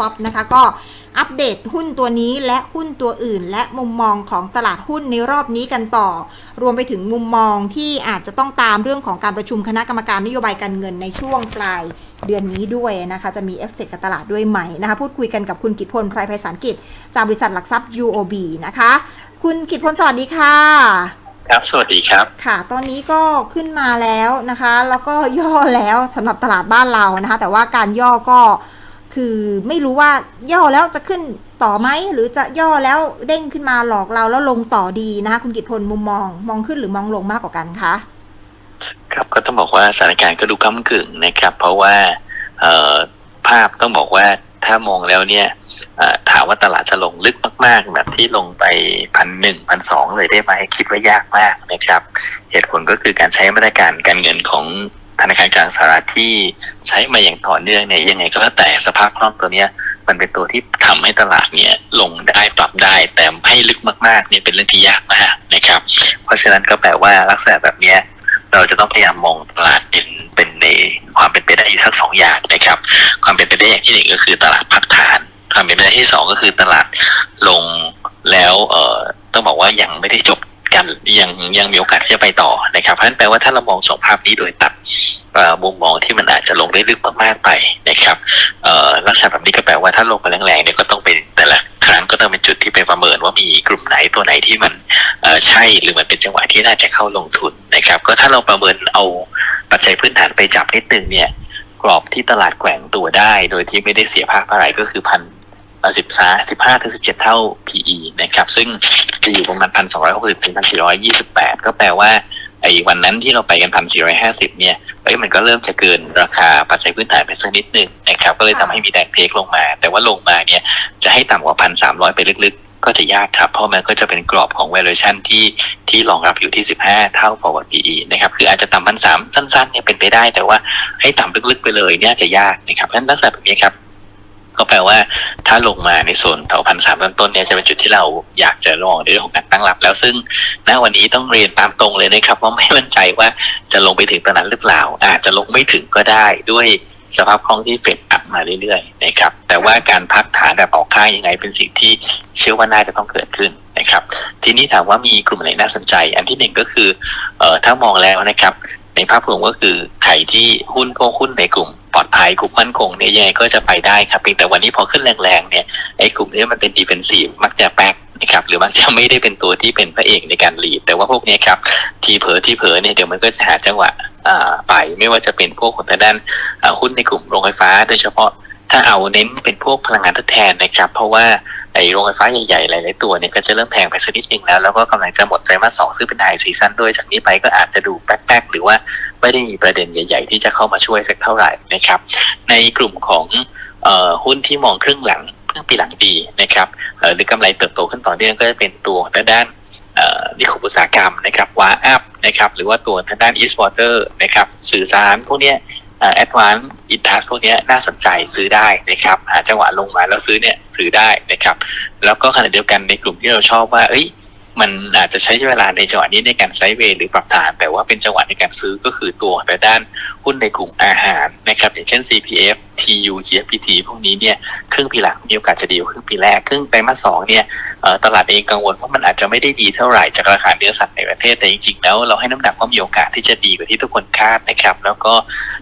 ต็อปนะคะก็อัปเดตหุ้นตัวนี้และหุ้นตัวอื่น และมุมมองของตลาดหุ้นในรอบนี้กันต่อ รวมไปถึงมุมมองที่อาจจะต้องตามเรื่องของการประชุมคณะกรรมการนโยบายการเงินในช่วงปลายเดือนนี้ด้วยนะคะ จะมีเอฟเฟกต์กับตลาดด้วยไหมนะคะ พูดคุยกันกับคุณกิตพลไพรไพศาลกิจ จากบริษัทหลักทรัพย์ UOB นะคะ คุณกิตพลสวัสดีค่ะ ครับ สวัสดีครับ ค่ะ ตอนนี้ก็ขึ้นมาแล้วนะคะ แล้วก็ย่อแล้วสำหรับตลาดบ้านเรานะคะ แต่ว่าการย่อก็ คือไม่รู้ว่าย่อแล้วจะขึ้นต่อไหมหรือจะย่อแล้วเด้งขึ้นมาหลอกเราแล้วลงต่อดีนะคะคุณกิตพลมุมมองมองขึ้นหรือมองลงมากกว่ากันคะครับก็ต้องบอกว่าสถานการณ์ก็ดูก้ากึ่งนะครับ เพราะว่าภาพต้องบอกว่าถ้ามองแล้วเนี่ยถามว่าตลาดจะลงลึกมาก ๆ แบบที่ลงไปพันหนึ่งพันสองเลยได้ไหมคิดว่ายากมากนะครับ เหตุผลก็คือการใช้มาตรการการเงินของ ธนาคารกลางสหรัฐที่ใช้มาอย่างต่อเนื่องเนี่ยยังไงก็แล้วแต่สภาพคล่องตัวเนี้ยมันเป็นตัวที่ทำให้ตลาดเนี่ยลงได้ปรับได้แต่ให้ลึกมากๆเนี่ยเป็นเรื่องที่ยากมากนะครับ เพราะฉะนั้นก็แปลว่าลักษณะแบบเนี้ยเราจะต้องพยายามมองตลาดเป็นเป็นในความเป็นไปได้อยู่ทั้งสองอย่างนะครับ ความเป็นไปได้อย่างที่หนึ่งก็คือตลาดพักฐาน ความเป็นไปได้ที่สองก็คือตลาดลงแล้วเอ่อต้องบอกว่ายังไม่ได้จบ กันยังยังมีโอกาสที่จะไปต่อนะครับเพราะฉะนั้นแปลว่าถ้าเรามองสองภาพนี้โดยตัดมุมมองที่มันอาจจะลงได้ลึกมากๆไปนะครับลักษณะแบบนี้ก็แปลว่าถ้าลงไปแรงๆเนี่ยก็ต้องเป็นแต่ละครั้งก็ต้องเป็นจุดที่ไปประเมินว่ามีกลุ่มไหนตัวไหนที่มันใช่หรือมันเป็นจังหวะที่น่าจะเข้าลงทุนนะครับ ก็ถ้าเราประเมินเอาปัจจัยพื้นฐานไปจับนิดนึงเนี่ยกรอบที่ตลาดแกว่งตัวได้ โดยที่ไม่ได้เสียภาพอะไรก็คือพัน สิบสาสิบห้าถึงสิบเจ็ดเท่า PE นะครับซึ่งจะอยู่ประมาณพันสองร้อยหกสิบถึงพันสี่ร้อยยี่สิบแปดก็แปลว่าไอ้วันนั้นที่เราไปกันพันสี่ร้อยห้าสิบเนี่ยเอ้ยมันก็เริ่มจะเกินราคาปัจจัยพื้นฐานไปสักนิดนึงนะครับก็เลยทำให้มีแรงเทคลงมา แต่ว่าลงมาเนี่ยจะให้ต่ำกว่าพันสามร้อยไปลึกๆ ก็จะยากครับ เพราะมันก็จะเป็นกรอบของ valuation ที่ที่รองรับอยู่ที่ 15 เท่า forward PE นะครับคืออาจจะต่ำพันสามสั้นๆเนี่ยเป็นไปได้ แต่ว่าให้ต่ำลึกๆไปเลยเนี่ยจะยากนะครับเพราะฉะนั้นลักษณะแบบนี้ครับ ก็แปลว่าถ้าลงมาในโซนแถวพันสามต้นๆเนี่ยจะเป็นจุดที่เราอยากจะลองในเรื่องของการตั้งรับ แล้วซึ่งณวันนี้ต้องเรียนตามตรงเลยนะครับว่าไม่มั่นใจว่าจะลงไปถึงตอนนั้นหรือเปล่า อาจจะลงไม่ถึงก็ได้ด้วยสภาพคล่องที่เฟดอัพมาเรื่อยๆนะครับแต่ว่าการพักฐานแบบออกค่างยังไงเป็นสิ่งที่เชื่อว่าน่าจะต้องเกิดขึ้นนะครับ ทีนี้ถามว่ามีกลุ่มไหนน่าสนใจ อันที่หนึ่งก็คือเอ่อถ้ามองแล้วนะครับ ในภาพรวมก็คือใครที่หุ้นพวกหุ้นในกลุ่มปลอดภัยกลุ่มมั่นคงเนี่ยยังไงก็จะไปได้ครับเพียงแต่วันนี้พอขึ้นแรงๆเนี่ยไอ้กลุ่มนี้มันเป็นดิเฟนซีฟมักจะแป๊กนะครับหรือมักจะไม่ได้เป็นตัวที่เป็นพระเอกในการลีด แต่ว่าพวกนี้ครับทีเผลอที่เผลอเนี่ยเดี๋ยวมันก็จะหาจังหวะไปไม่ว่าจะเป็นพวกของทางด้านหุ้นในกลุ่มโรงไฟฟ้า โดยเฉพาะถ้าเอาเน้นเป็นพวกพลังงานทดแทนนะครับ เพราะว่า ไอ้โรงไฟฟ้าใหญ่ๆหลายๆตัวเนี่ยก็จะเริ่มแพงไปสักนิดนึงแล้ว แล้วก็กำลังจะหมดไตรมาสสองซึ่งเป็นไฮซีซั่นด้วยจากนี้ไปก็อาจจะดูแป๊กๆ หรือว่าไม่ได้มีประเด็นใหญ่ ๆ ที่จะเข้ามาช่วยสักเท่าไหร่นะครับ ในกลุ่มของเอ่อหุ้นที่มองครึ่งหลังครึ่งปีหลังดีนะครับเอ่อหรือกำไรเติบโตขึ้นต่อเนื่องก็จะเป็นตัวด้านเอ่อนิคมอุตสาหกรรมนะครับวาอัพนะครับหรือว่าตัวทางด้านอีสต์วอเตอร์นะครับสื่อสารพวกนี้ แอดวานซ์อินทัสพวกนี้น่าสนใจซื้อได้นะครับ หาจังหวะลงมาแล้วซื้อเนี่ยซื้อได้นะครับ แล้วก็ขณะเดียวกันในกลุ่มที่เราชอบว่า เอ้ย มันอาจจะใช้เวลาในจังหวะนี้ในการไซด์เวย์หรือปรับฐาน แต่ว่าเป็นจังหวะในการซื้อก็คือตัวในด้านหุ้นในกลุ่มอาหารนะครับอย่างเช่น CPF TU GFPT พวกนี้เนี่ยครึ่งปีหลังมีโอกาสจะดีกว่าครึ่งปีแรกครึ่งไตรมาสสองเนี่ยตลาดเองกังวลว่ามันอาจจะไม่ได้ดีเท่าไหร่จากราคาเนื้อสัตว์ในประเทศแต่จริงๆ แล้วเราให้น้ำหนักว่ามีโอกาสที่จะดีกว่าที่ทุกคนคาดนะครับแล้วก็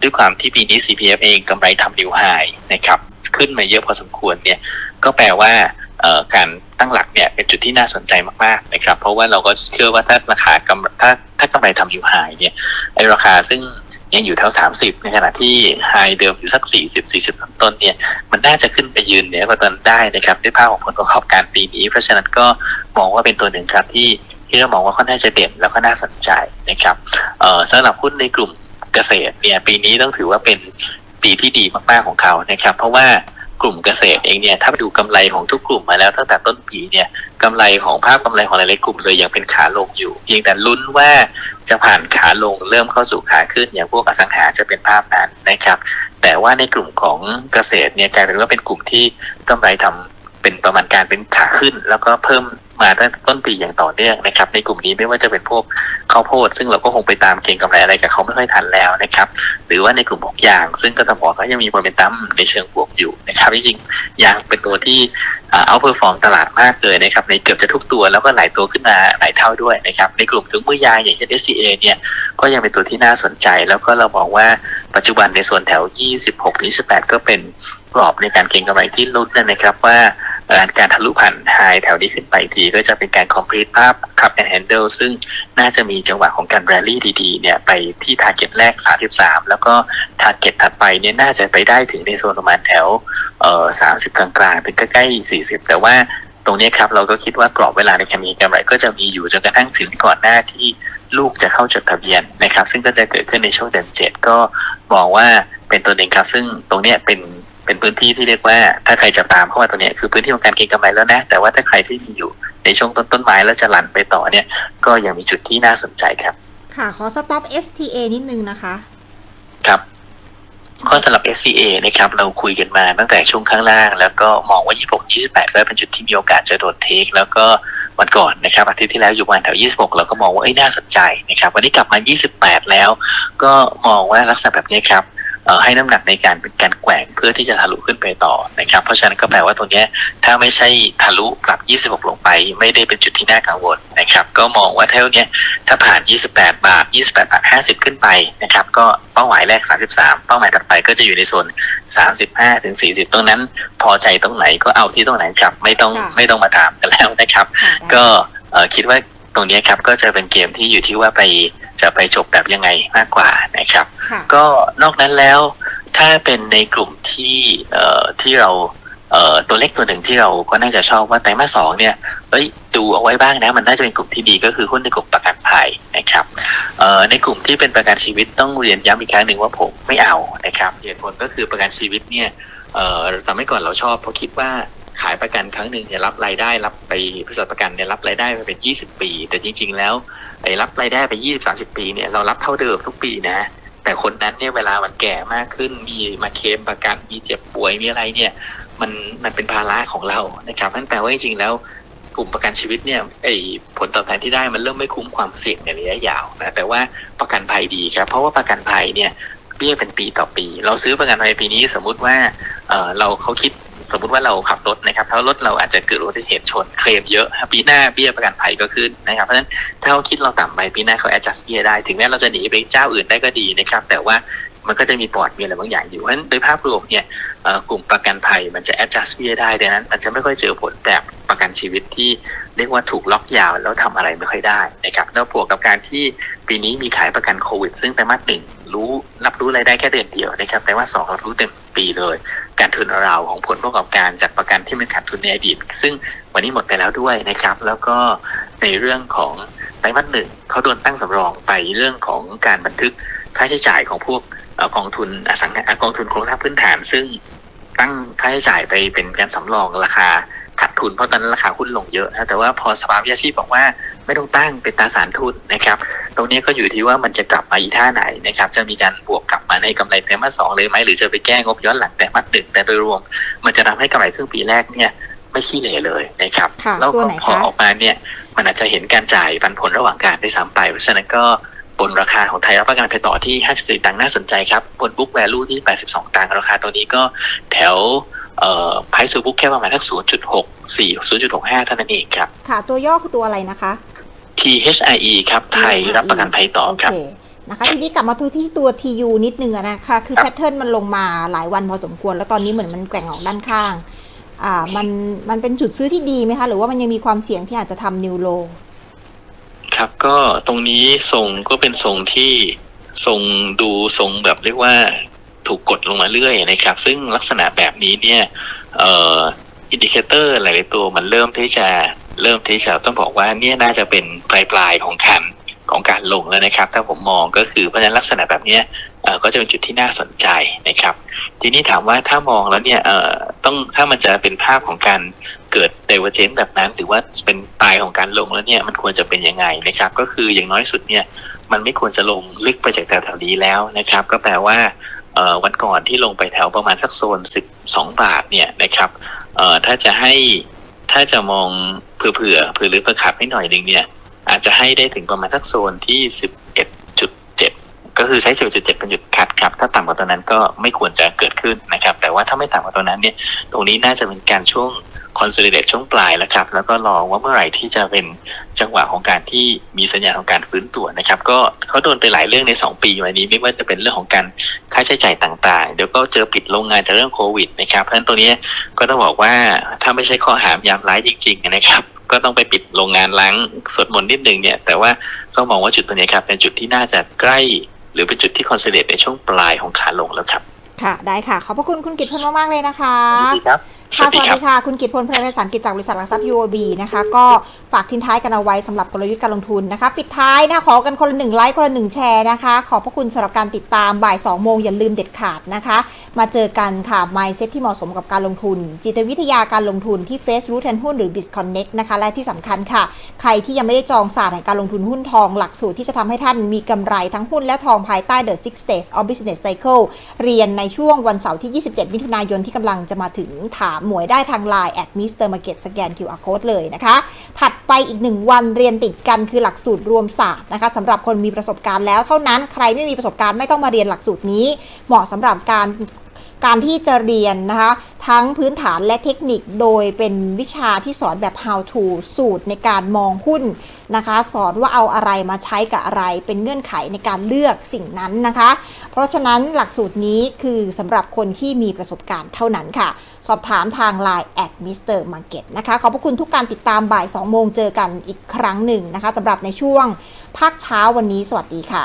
ด้วยความที่ปีนี้ CPF เองกำไรทำนิวไฮนะครับขึ้นมาเยอะพอสมควรเนี่ยก็แปลว่า การตั้งหลักเนี่ยเป็นจุดที่น่าสนใจมากๆนะครับ เพราะว่าเราก็เชื่อว่าถ้าราคากำถ้าถ้ากำไรทำอยู่ไฮเนี่ยไอราคาซึ่งยังอยู่แถว 30 ในขณะที่ไฮเดิมอยู่สัก 40 40 ต้นเนี่ย มันน่าจะขึ้นไปยืนเหนือกว่าตอนได้นะครับ ด้วยภาพของผลประกอบการปีนี้ เพราะฉะนั้นก็มองว่าเป็นตัวหนึ่งครับที่ที่เรามองว่าค่อนข้างจะเด่นแล้วก็น่าสนใจนะครับเอ่อสำหรับหุ้นในกลุ่มเกษตรเนี่ยปีนี้ต้องถือว่าเป็นปีที่ดีมากๆของเขานะครับ เพราะว่า กลุ่มเกษตรเองเนี่ยถ้าไปดูกำไรของทุกกลุ่มมาแล้วตั้งแต่ต้นปีเนี่ยกำไรของภาพกำไรของหลายๆกลุ่มเลยยังเป็นขาลงอยู่เพียงแต่ลุ้นว่าจะผ่านขาลงเริ่มเข้าสู่ขาขึ้นอย่างพวกอสังหาจะเป็นภาพนั้นนะครับ แต่ว่าในกลุ่มของเกษตรเนี่ยกลายเป็นว่าเป็นกลุ่มที่กำไรทำเป็นประมาณการเป็นขาขึ้น แล้วก็เพิ่มมาตั้งแต่ต้นปีอย่างต่อเนื่องนะครับ ในกลุ่มนี้ไม่ว่าจะเป็นพวก ข้าวโพด ซึ่งเราก็คงไปตามเก็งกำไรอะไรกับเขาไม่ค่อยทันแล้วนะครับ หรือว่าในกลุ่มพวกยาง ซึ่งก็ต้องบอกว่ายังมีโมเมนตัมในเชิงบวกอยู่นะครับจริงๆยางเป็นตัวที่เอาเพอร์ฟอร์มตลาดมากเลยนะครับในเกือบจะทุกตัวแล้วก็หลายตัวขึ้นมาหลายเท่าด้วยนะครับในกลุ่มถุงมือยางอย่างเช่น SCA เนี่ยก็ยังเป็นตัวที่น่าสนใจ แล้วก็เราบอกว่าปัจจุบันในส่วนแถว 26-28 ก็เป็นกรอบในการเก็งกำไรที่ลุ้นนะครับว่า เอ่อการทะลุผ่านไฮแถวนี้ขึ้นไปอีกทีก็จะเป็นการ complete ภาพ cup and handle ซึ่งน่าจะมีจังหวะของการ rally ดีๆเนี่ยไปที่ target แรก 33 แล้วก็ target ถัดไปเนี่ยน่าจะไปได้ถึงในโซนประมาณแถวเอ่อ30 กลางๆ ถึงใกล้ๆ40 แต่ว่าตรงนี้ครับเราก็คิดว่ากรอบเวลาในการมีกำไรก็จะมีอยู่จนกระทั่งถึงก่อนหน้าที่ลูกจะเข้าจดทะเบียนนะครับ ซึ่งก็จะเกิดขึ้นในช่วงเดือน7ก็มองว่าเป็นตัวหนึ่งครับ ซึ่งตรงนี้เป็น เป็นพื้นที่ที่เรียกว่าถ้าใครจะตามเข้ามาตัวเนี้ยคือพื้นที่ของการเก็งกำไรแล้วนะ แต่ว่าถ้าใครที่มีอยู่ในช่วงต้นต้นไม้แล้วจะหลั่นไปต่อเนี่ย ก็ยังมีจุดที่น่าสนใจครับ ค่ะ ขอสต็อป STA นิดนึงนะคะ ครับก็สำหรับ SCA นะครับเราคุยกันมาตั้งแต่ช่วงข้างล่าง แล้วก็มองว่า 26 28 ก็เป็นจุดที่มีโอกาสจะโดดเทค แล้วก็วันก่อนนะครับอาทิตย์ที่แล้วอยู่ประมาณแถว 26 เราก็มองว่าเอ้ยน่าสนใจนะครับวันนี้กลับมา 28 แล้ว ก็มองว่าลักษณะแบบนี้ครับเอ่อ ให้น้ำหนักในการเป็นการแกว่งเพื่อที่จะทะลุขึ้นไปต่อนะครับ เพราะฉะนั้นก็แปลว่าตรงเนี้ยถ้าไม่ใช่ทะลุกลับ 26 ลงไป ไม่ได้เป็นจุดที่น่ากังวลนะครับ ก็มองว่าเท่าเนี้ยถ้าผ่าน 28 บาท 28 บาท 50 ขึ้นไปนะครับ ก็เป้าหมายแรก 33 เป้าหมายถัดไปก็จะอยู่ในโซน 35 ถึง 40 ตรงนั้น พอใจตรงไหนก็เอาที่ตรงไหนครับ ไม่ต้องค่ะไม่ต้องมาถามกันแล้วนะครับค่ะได้ก็เอ่อคิดว่าต รงเนี้ยครับก็จะเป็นเกมที่อยู่ที่ว่าไปจะไปจบแบบยังไงมากกว่านะครับค่ะก็นอกนั้นแล้วถ้าเป็นในกลุ่มที่เอ่อที่เราเอ่อตัวเล็กตัวหนึ่งที่เราก็น่าจะชอบว่าไตรมาสสองเนี่ยเอ้ยดูเอาไว้บ้างนะมันน่าจะเป็นกลุ่มที่ดีก็คือหุ้นในกลุ่มประกันภัยนะครับเอ่อในกลุ่มที่เป็นประกันชีวิตต้องเรียนย้ำอีกครั้งหนึ่งว่าผมไม่เอานะครับเหตุผลก็คือประกันชีวิตเนี่ยเอ่อสมัยก่อนเราชอบเพราะคิดว่า ขายประกันครั้งหนึ่งเนี่ยรับรายได้รับไปบริษัทประกันเนี่ยรับรายได้ไปเป็น20ปี แต่จริง ๆ แล้วไอ้รับรายได้ไป20-30ปีเนี่ยเรารับเท่าเดิมทุกปีนะ แต่คนนั้นเนี่ยเวลามันแก่มากขึ้นมีมาเคมประกันมีเจ็บป่วยมีอะไรเนี่ยมันมันเป็นภาระของเรานะครับนั่นแปลว่าจริงๆแล้วกลุ่มประกันชีวิตเนี่ยไอ้ผลตอบแทนที่ได้มันเริ่มไม่คุ้มความเสี่ยงในระยะยาวนะแต่ว่าประกันภัยดีครับเพราะว่าประกันภัยเนี่ยเบี้ยเป็นปีต่อปี เราซื้อประกันภัยปีนี้สมมุติว่าเออเราเขาคิด สมมติว่าเราขับรถนะครับถ้ารถเราอาจจะเกิดอุบัติเหตุชนเคลมเยอะปีหน้าเบี้ยประกันภัยก็ขึ้นนะครับเพราะฉะนั้นถ้าเขาคิดเราต่ำไปปีหน้าเขา adjust เบี้ยได้ ถึงแม้เราจะหนีไปเจ้าอื่นได้ก็ดีนะครับ แต่ว่ามันก็จะมีปอดมีอะไรบางอย่างอยู่เพราะฉะนั้นโดยภาพรวมเนี่ยกลุ่มประกันภัยมันจะ adjust เบี้ยได้ดังนั้นมันจะไม่ค่อยเจอผลแบบประกันชีวิตที่เรียกว่าถูกล็อกยาวแล้วทำอะไรไม่ค่อยได้นะครับแล้วบวกกับการที่ปีนี้มีขายประกันโควิด ซึ่งไตรมาสหนึ่งรู้รับรู้รายได้แค่เดือนเดียวนะครับไตรมาสสองรับรู้เต็ม ปีเลย การทุนเราวของผลประกอบการจากประกันที่มันขาดทุนในอดีต ซึ่งวันนี้หมดไปแล้วด้วยนะครับ แล้วก็ในเรื่องของไตรมาสหนึ่งเขาโดนตั้งสำรองไปเรื่องของการบันทึกค่าใช้จ่ายของพวกกองทุนอสังหากองทุนโครงสร้างพื้นฐาน ซึ่งตั้งค่าใช้จ่ายไปเป็นการสำรองราคา ทุนเพราะตอนนั้นราคาหุ้นลงเยอะนะแต่ว่าพอสภาวิชาชีพบอกว่าไม่ต้องตั้งเป็นตราสารทุนนะครับ ตรงนี้ก็อยู่ที่ว่ามันจะกลับมาอีท่าไหนนะครับ จะมีการบวกกลับมาในกำไรไตรมาสสองเลยไหมหรือจะไปแก้งบย้อนหลังแต่มาสหนึ่งแต่โดยรวม มันจะทำให้กำไรครึ่งปีแรกเนี่ยไม่ขี้เหร่เลยนะครับค่ะแล้วตัวก็ไหนพอคะออกมาเนี่ยมันอาจจะเห็นการจ่ายปันผลระหว่างการได้ซ้ำไปเพราะฉะนั้นก็บนราคาของไทยรับประกันภัยต่อที่ 54 ตังค์น่าสนใจครับ บนบุ๊กแวลูที่ 82 ตังค์ราคาตัวนี้ก็แถว เอ่อไพซูบุ๊กแค่ประมาณทัก0.64 0.65 เท่านั้นเองครับ ค่ะ ตัวย่อคือตัวอะไรนะคะ THIE ครับ ไทยรับประกันภัยต่อโอครัเคบนะคะ ทีนี้กลับมาดูที่ตัว TU นิดนึงอะนะคะ คือครับแพทเทิร์นมันลงมาหลายวันพอสมควร แล้วตอนนี้เหมือนมันแกว่งออกด้านข้าง อ่า มัน มันเป็นจุดซื้อที่ดีไหมคะ หรือว่ามันยังมีความเสี่ยงที่อาจจะทำนิวโล ครับก็ตรงนี้ทรงก็เป็นทรงที่ทรงดูทรงแบบเรียกว่า ถูกกดลงมาเรื่อยนะครับ ซึ่งลักษณะแบบนี้เนี่ยอินดิเคเตอร์หลาย ๆ ตัวมันเริ่มที่จะเริ่มที่จะต้องบอกว่าเนี่ยน่าจะเป็นปลายปลายของการของการลงแล้วนะครับ ถ้าผมมองก็คือเพราะฉะนั้นลักษณะแบบนี้ก็จะเป็นจุดที่น่าสนใจนะครับ ทีนี้ถามว่าถ้ามองแล้วเนี่ยต้องถ้ามันจะเป็นภาพของการเกิด divergence แบบนั้น หรือว่าเป็นปลายของการลงแล้วเนี่ยมันควรจะเป็นยังไงนะครับ ก็คืออย่างน้อยสุดเนี่ยมันไม่ควรจะลงลึกไปจากแถวๆนี้แล้วนะครับ ก็แปลว่า วันก่อนที่ลงไปแถวประมาณสักโซน 12 บาทเนี่ยนะครับถ้าจะให้ถ้าจะมองเผื่อเผื่อเผื่อหรือประขับให้หน่อยหนึ่งเนี่ย อาจจะให้ได้ถึงประมาณสักโซนที่สิบเอ็ดจุดเจ็ดก็คือใช้สิบจุดเจ็ดเป็นจุดขัดครับ ถ้าต่ำกว่าตัวนั้นก็ไม่ควรจะเกิดขึ้นนะครับ แต่ว่าถ้าไม่ต่ำกว่าตัวนั้นเนี่ย ตรงนี้น่าจะเป็นการช่วง consolidate ช่วงปลายแล้วครับ แล้วก็รอว่าเมื่อไหร่ที่จะเป็นจังหวะของการที่มีสัญญาณของการฟื้นตัวนะครับ ก็เขาโดนไปหลายเรื่องใน 2 ปีมานี้ ไม่ว่าจะเป็นเรื่องของการค่าใช้จ่ายต่างๆ เดี๋ยวก็เจอปิดโรงงานจากเรื่องโควิดนะครับ เพราะฉะนั้นตัวนี้ก็ต้องบอกว่าถ้าไม่ใช่ข้อหามยามร้ายจริง ๆ นะครับก็ต้องไปปิดโรงงานล้างสวดมนต์นิดนึงเนี่ย แต่ว่าก็มองว่าจุดตัวนี้ครับ เป็นจุดที่น่าจะใกล้ หรือเป็นจุดที่ consolidate ในช่วงปลายของขาลงแล้วครับ ค่ะ ได้ค่ะ ขอบพระคุณคุณกิตพลมาก ๆ เลยนะคะสวัสดีครับ ค่ะสวัสดีค่ะ คุณกิตพลเพลรสันกิจจากบริษัทหลักทรัพย์ UOB นะคะ ก็ ฝากทิ้งท้ายกันเอาไว้สำหรับกลยุทธ์การลงทุนนะคะ ปิดท้ายนะขอกันคนละหนึ่งไลค์คนละหนึ่งแชร์นะคะ ขอบพระคุณสำหรับการติดตามบ่าย2โมงอย่าลืมเด็ดขาดนะคะ มาเจอกันค่ะ Mindset ที่เหมาะสมกับการลงทุน จิตวิทยาการลงทุนที่ Face Root and หุ้นหรือ BizConnect นะคะ และที่สำคัญค่ะ ใครที่ยังไม่ได้จองศาสตร์แห่งการลงทุนหุ้นทองหลักสูตรที่จะทำให้ท่านมีกำไรทั้งหุ้นและทองภายใต้ The Six Stages of Business Cycle เรียนในช่วงวันเสาร์ที่ 27 มิถุนายนที่กำลังจะมาถึงถามหมวยได้ทาง Line at Mr. Market สแกน QR Code เลยนะคะถัดไปอีกหนึ่งวันเรียนติดกันคือหลักสูตรรวมศาสตร์นะคะสำหรับคนมีประสบการณ์แล้วเท่านั้นใครไม่มีประสบการณ์ไม่ต้องมาเรียนหลักสูตรนี้ เหมาะสำหรับการการที่จะเรียนนะคะทั้งพื้นฐานและเทคนิคโดยเป็นวิชาที่สอนแบบ how to สูตรในการมองหุ้นนะคะ สอนว่าเอาอะไรมาใช้กับอะไรเป็นเงื่อนไขในการเลือกสิ่งนั้นนะคะ เพราะฉะนั้นหลักสูตรนี้คือสำหรับคนที่มีประสบการณ์เท่านั้นค่ะ สอบถามทาง Line at Mr. Market นะคะ ขอบพระคุณทุกการติดตามบ่าย 2 โมงเจอกันอีกครั้งหนึ่งนะคะสำหรับในช่วงภาคเช้าวันนี้ สวัสดีค่ะ